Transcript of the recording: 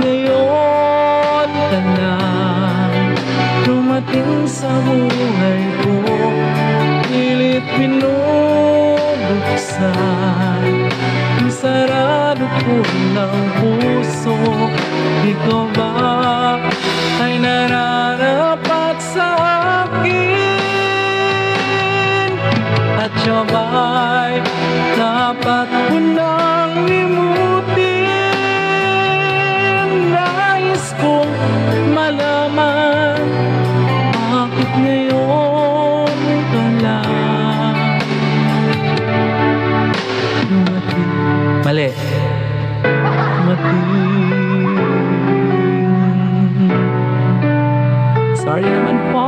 ngayon ka na Dumating sa buhay ko. Pilit pinubuksan Ang sarado ko ng puso. Ikaw ba ay nararapat sa akin? At siya ba'y dapat ko nang kong malaman. Bakit ngayon ka lang? Dumating Mali. Dumating Sorry naman po